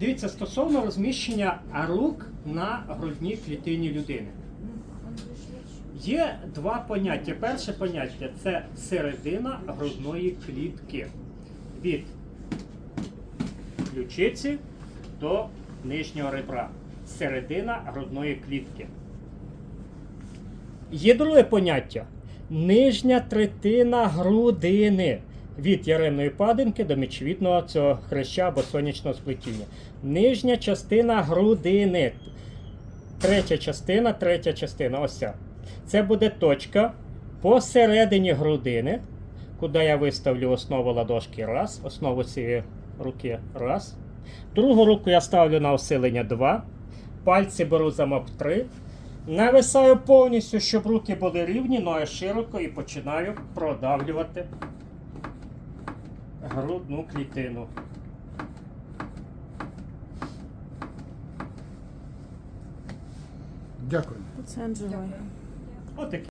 Дивіться, стосовно розміщення рук на грудній клітині людини. Є два поняття. Перше поняття це середина грудної клітки. Від ключиці до нижнього ребра. Середина грудної клітки. Є друге поняття. Нижня третина грудини. Від яремної падинки до міжчвітного цього хреща або сонячного сплетіння. Нижня частина грудини. Третя частина, третя частина. Ось. Це буде точка посередині грудини, куди я виставлю основу ладошки раз, основу цієї руки раз. Другу руку я ставлю на осилення 2. Пальці беру замок 3. Нависаю повністю, щоб руки були рівні, ноги широко і починаю продавлювати грудну клітину. Дякую. Це Анджелой. Отакі.